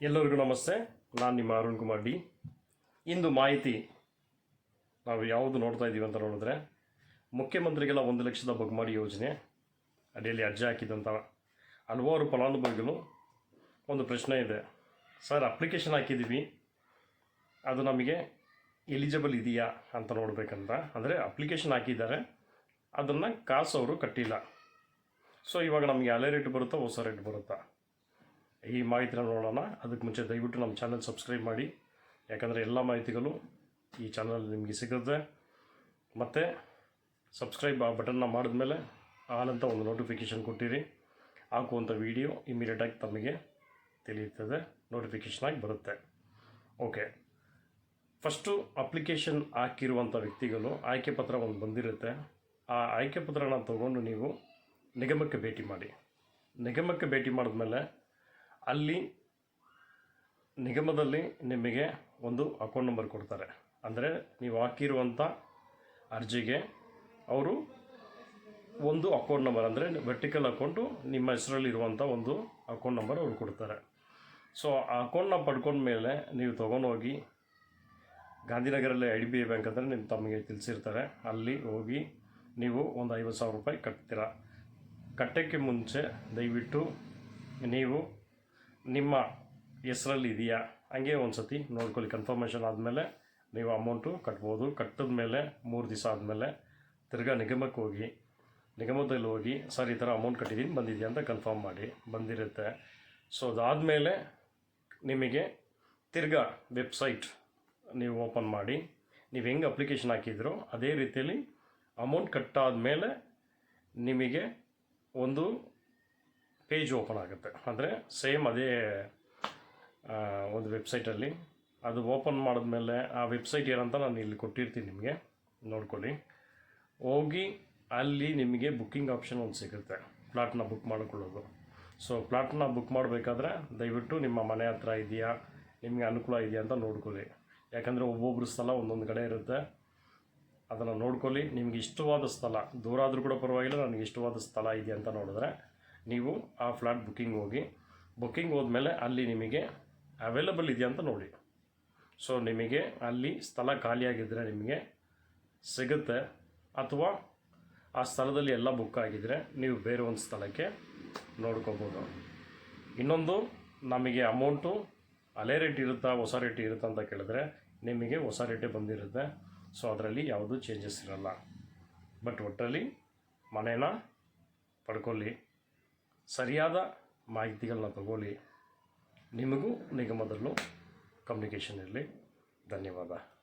ಎಲ್ಲರಿಗೂ ನಮಸ್ತೆ. ನಾನು ನಿಮ್ಮ ಅರುಣ್ ಕುಮಾರ್ ಡಿ. ಇಂದು ಮಾಹಿತಿ ನಾವು ಯಾವುದು ನೋಡ್ತಾ ಇದ್ದೀವಿ ಅಂತ ನೋಡಿದ್ರೆ ಮುಖ್ಯಮಂತ್ರಿಗಳ ಒಂದು ಲಕ್ಷದ ಬಗ್ಮಾಡಿ ಯೋಜನೆ ಅಡಿಯಲ್ಲಿ ಅರ್ಜಿ ಹಾಕಿದಂಥ ಹಲವಾರು ಫಲಾನುಭವಿಗಳು ಒಂದು ಪ್ರಶ್ನೆ ಇದೆ. ಸರ್, ಅಪ್ಲಿಕೇಶನ್ ಹಾಕಿದ್ದೀವಿ ಅದು ನಮಗೆ ಎಲಿಜಿಬಲ್ ಇದೆಯಾ ಅಂತ ನೋಡಬೇಕಂತ. ಅಂದರೆ ಅಪ್ಲಿಕೇಶನ್ ಹಾಕಿದ್ದಾರೆ. ಅದನ್ನು ಕಾಸು ಅವರು ಕಟ್ಟಿಲ್ಲ. ಸೊ ಇವಾಗ ನಮಗೆ ಹಳೆ ರೇಟ್ ಬರುತ್ತಾ ಹೊಸ ರೇಟ್ ಬರುತ್ತಾ? ಈ ಮಾಹಿತಿನ ನೋಡೋಣ. ಅದಕ್ಕೆ ಮುಂಚೆ ದಯವಿಟ್ಟು ನಮ್ಮ ಚಾನಲ್ ಸಬ್ಸ್ಕ್ರೈಬ್ ಮಾಡಿ. ಯಾಕಂದರೆ ಎಲ್ಲ ಮಾಹಿತಿಗಳು ಈ ಚಾನಲ್ ನಿಮಗೆ ಸಿಗುತ್ತೆ. ಮತ್ತು ಸಬ್ಸ್ಕ್ರೈಬ್ ಆ ಬಟನ್ನ ಮಾಡಿದ್ಮೇಲೆ ಅಂತ ಒಂದು ನೋಟಿಫಿಕೇಷನ್ ಕೊಟ್ಟಿರಿ. ಹಾಕುವಂಥ ವೀಡಿಯೋ ಇಮಿಡಿಯೇಟಾಗಿ ತಮಗೆ ತಿಳಿಯುತ್ತದೆ ನೋಟಿಫಿಕೇಷನ್ ಆಗಿ ಬರುತ್ತೆ. ಓಕೆ ಫಸ್ಟು ಅಪ್ಲಿಕೇಶನ್ ಹಾಕಿರುವಂಥ ವ್ಯಕ್ತಿಗಳು, ಆಯ್ಕೆ ಪತ್ರ ಒಂದು ಬಂದಿರುತ್ತೆ. ಆ ಆಯ್ಕೆ ಪತ್ರನ ತಗೊಂಡು ನೀವು ನಿಗಮಕ್ಕೆ ಭೇಟಿ ಮಾಡಿ. ನಿಗಮಕ್ಕೆ ಭೇಟಿ ಮಾಡಿದ್ಮೇಲೆ ಅಲ್ಲಿ ನಿಗಮದಲ್ಲಿ ನಿಮಗೆ ಒಂದು ಅಕೌಂಟ್ ನಂಬರ್ ಕೊಡ್ತಾರೆ. ಅಂದರೆ ನೀವು ಹಾಕಿರುವಂಥ ಅರ್ಜಿಗೆ ಅವರು ಒಂದು ಅಕೌಂಟ್ ನಂಬರ್ ಅಂದರೆ ವರ್ಟಿಕಲ್ ಅಕೌಂಟು ನಿಮ್ಮ ಹೆಸರಲ್ಲಿರುವಂಥ ಒಂದು ಅಕೌಂಟ್ ನಂಬರ್ ಅವ್ರು ಕೊಡ್ತಾರೆ. ಸೊ ಆ ಅಕೌಂಟ್ನ ಪಡ್ಕೊಂಡ್ಮೇಲೆ ನೀವು ತೊಗೊಂಡೋಗಿ ಗಾಂಧಿನಗರಲ್ಲಿ I D B I bank ಅಂದರೆ ನಿಮ್ಮ ತಮಗೆ ತಿಳಿಸಿರ್ತಾರೆ. ಅಲ್ಲಿ ಹೋಗಿ ನೀವು ಒಂದು ಐವತ್ತು ಸಾವಿರ ರೂಪಾಯಿ ಕಟ್ತೀರ. ಕಟ್ಟೋಕ್ಕೆ ಮುಂಚೆ ದಯವಿಟ್ಟು ನೀವು ನಿಮ್ಮ ಹೆಸರಲ್ಲಿ ಇದೆಯಾ? ಹಂಗೆ ಒಂದು ಸತಿ ನೋಡ್ಕೊಳ್ಳಿ ಕನ್ಫರ್ಮೇಷನ್ ಆದಮೇಲೆ ನೀವು ಅಮೌಂಟು ಕಟ್ಬೋದು. ಕಟ್ಟಿದ ಮೇಲೆ ಮೂರು ದಿವಸ ಆದಮೇಲೆ ತಿರ್ಗಾ ನಿಗಮಕ್ಕೆ ಹೋಗಿ, ನಿಗಮದಲ್ಲಿ ಹೋಗಿ, ಸರ್, ಈ ಥರ ಅಮೌಂಟ್ ಕಟ್ಟಿದ್ದೀನಿ, ಬಂದಿದೆಯಾ ಅಂತ ಕನ್ಫರ್ಮ್ ಮಾಡಿ, ಬಂದಿರುತ್ತೆ. ಸೊ ಅದಾದಮೇಲೆ ನಿಮಗೆ ತಿರ್ಗಾ ವೆಬ್ಸೈಟ್ ನೀವು ಓಪನ್ ಮಾಡಿ, ನೀವು ಹೆಂಗೆ ಅಪ್ಲಿಕೇಶನ್ ಹಾಕಿದ್ರೋ ಅದೇ ರೀತಿಯಲ್ಲಿ ಅಮೌಂಟ್ ಕಟ್ಟಾದ ಮೇಲೆ ನಿಮಗೆ ಒಂದು ಪೇಜ್ ಓಪನ್ ಆಗುತ್ತೆ. ಅಂದರೆ ಸೇಮ್ ಅದೇ ಒಂದು ವೆಬ್ಸೈಟಲ್ಲಿ ಅದು ಓಪನ್ ಮಾಡಿದ್ಮೇಲೆ ಆ ವೆಬ್ಸೈಟ್ ಏನಂತ ನಾನು ಇಲ್ಲಿ ಕೊಟ್ಟಿರ್ತೀನಿ ನಿಮಗೆ. ನೋಡ್ಕೊಳ್ಳಿ. ಹೋಗಿ ಅಲ್ಲಿ ನಿಮಗೆ ಬುಕ್ಕಿಂಗ್ ಆಪ್ಷನ್ ಒಂದು ಸಿಗುತ್ತೆ. ಫ್ಲಾಟ್ನ ಬುಕ್ ಮಾಡಿಕೊಳ್ಳೋದು. ಸೊ ಫ್ಲಾಟ್ನ ಬುಕ್ ಮಾಡಬೇಕಾದ್ರೆ ದಯವಿಟ್ಟು ನಿಮ್ಮ ಮನೆ ಹತ್ರ ಇದೆಯಾ? ನಿಮಗೆ ಅನುಕೂಲ ಇದೆಯಾ ಅಂತ ನೋಡ್ಕೊಳ್ಳಿ. ಯಾಕಂದರೆ ಒಬ್ಬೊಬ್ಬರು ಸ್ಥಳ ಒಂದೊಂದು ಕಡೆ ಇರುತ್ತೆ. ಅದನ್ನು ನೋಡ್ಕೊಳ್ಳಿ. ನಿಮ್ಗೆ ಇಷ್ಟವಾದ ಸ್ಥಳ ದೂರ ಆದರೂ ಕೂಡ ಪರವಾಗಿಲ್ಲ, ನನಗೆ ಇಷ್ಟವಾದ ಸ್ಥಳ ಇದೆಯಾ ಅಂತ ನೋಡಿದ್ರೆ ನೀವು ಆ ಫ್ಲಾಟ್ ಬುಕ್ಕಿಂಗ್ ಹೋಗಿ ಬುಕ್ಕಿಂಗ್ ಹೋದ್ಮೇಲೆ ಅಲ್ಲಿ ನಿಮಗೆ ಅವೈಲಬಲ್ ಇದೆಯಾ ಅಂತ ನೋಡಿ. ಸೊ ನಿಮಗೆ ಅಲ್ಲಿ ಸ್ಥಳ ಖಾಲಿಯಾಗಿದ್ದರೆ ನಿಮಗೆ ಸಿಗುತ್ತೆ. ಅಥವಾ ಆ ಸ್ಥಳದಲ್ಲಿ ಎಲ್ಲ ಬುಕ್ ಆಗಿದ್ದರೆ ನೀವು ಬೇರೆ ಒಂದು ಸ್ಥಳಕ್ಕೆ ನೋಡ್ಕೋಬೋದು. ಇನ್ನೊಂದು, ನಮಗೆ ಅಮೌಂಟು ಹಳೆ ರೇಟ್ ಇರುತ್ತಾ, ಹೊಸ ರೇಟ್ ಇರುತ್ತಾ ಅಂತ ಕೇಳಿದ್ರೆ ನಿಮಗೆ ಹೊಸ ರೇಟೇ ಬಂದಿರುತ್ತೆ. ಸೊ ಅದರಲ್ಲಿ ಯಾವುದೂ ಚೇಂಜಸ್ ಇರಲ್ಲ. ಬಟ್ ಒಟ್ಟರಲ್ಲಿ ಮನೇನ ಪಡ್ಕೊಳ್ಳಿ. ಸರಿಯಾದ ಮಾಹಿತಿಗಳನ್ನ ತಗೊಳ್ಳಿ. ನಿಮಗೂ ನಿಗಮದಲ್ಲೂ ಕಮ್ಯುನಿಕೇಷನ್ ಇರಲಿ. ಧನ್ಯವಾದ.